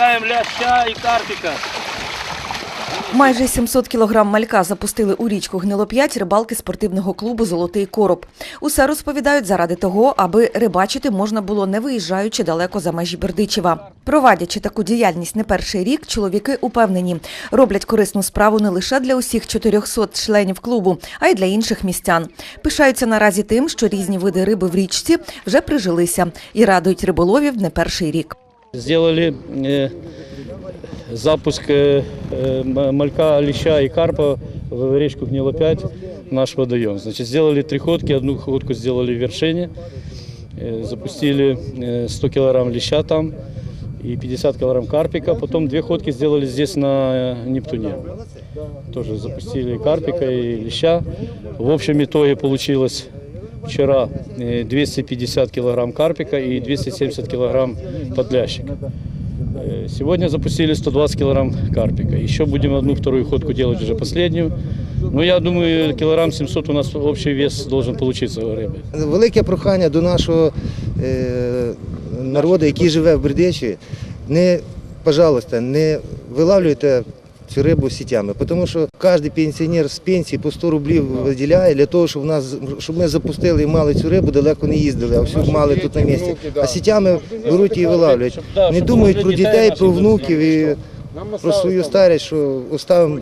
выпускаем ляща и карпика. Майже 700 кілограм малька запустили у річку Гнилоп'ять рибалки спортивного клубу Золотий короб. Усе розповідають заради того, аби рибачити можна було не виїжджаючи далеко за межі Бердичева. Провадячи таку діяльність не перший рік, чоловіки упевнені, роблять корисну справу не лише для усіх 400 членів клубу, а й для інших містян. Пишаються наразі тим, що різні види риби в річці вже прижилися і радують риболовів не перший рік. Сделали э, запуск э, э, м- малька, леща и карпа в речку Гнилопять, наш водоем. Значит, сделали три ходки, одну ходку сделали в вершине, э, запустили э, 100 килограмм леща там и 50 килограмм карпика. Потом две ходки сделали здесь на э, Нептуне. Тоже запустили карпика и леща. В общем итоге получилось вчера э, 250 килограмм карпика и 270 килограмм подлящика. Э, Сегодня запустили 120 килограмм карпика. Еще будем одну вторую ходку делать уже последнюю. Ну, я думаю, килограмм 700 у нас общий вес должен получиться у рыбы. Велике прохання до нашого е, народу, який живе в Бердичеві, не, пожалуйста, не вилавлюйте цю рибу сітями, тому що кожен пенсіонер з пенсії по 100 рублів виділяє для того, щоб, нас, щоб ми запустили і мали цю рибу, далеко не їздили, а всю мали тут на місці. А сітями беруть і вилавлюють. Не думають про дітей, про внуків і про свою старість, що оставимо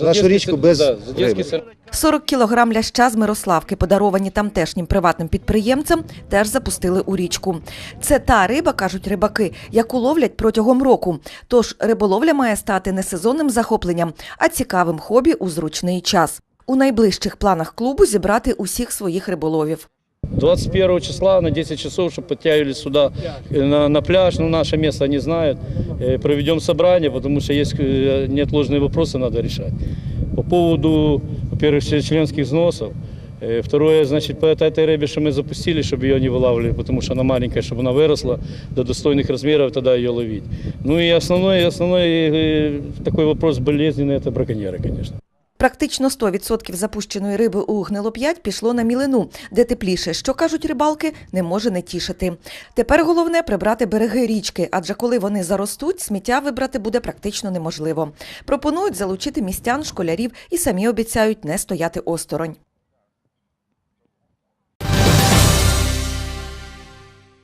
нашу річку без риби. 40 кілограм ляща з Мирославки, подаровані тамтешнім приватним підприємцям, теж запустили у річку. Це та риба, кажуть рибаки, яку ловлять протягом року. Тож риболовля має стати не сезонним захопленням, а цікавим хобі у зручний час. У найближчих планах клубу зібрати усіх своїх риболовів. 21 числа на 10 часов, чтобы подтягивались сюда э, на, на пляж, ну наше место они знают, Э, проведем собрание, потому что есть э, неотложные вопросы надо решать. По поводу, во-первых, член- членских взносов, Э, Второе, значит, по этой, этой рыбе, что мы запустили, чтобы ее не вылавливали, потому что она маленькая, чтобы она выросла до достойных размеров, тогда ее ловить. Ну и основной, основной э, такой вопрос болезненный, это браконьеры, конечно. Практично 100% запущеної риби у гнилоп'ять пішло на мілину, де тепліше, що кажуть рибалки, не може не тішити. Тепер головне прибрати береги річки, адже коли вони заростуть, сміття вибрати буде практично неможливо. Пропонують залучити містян, школярів і самі обіцяють не стояти осторонь.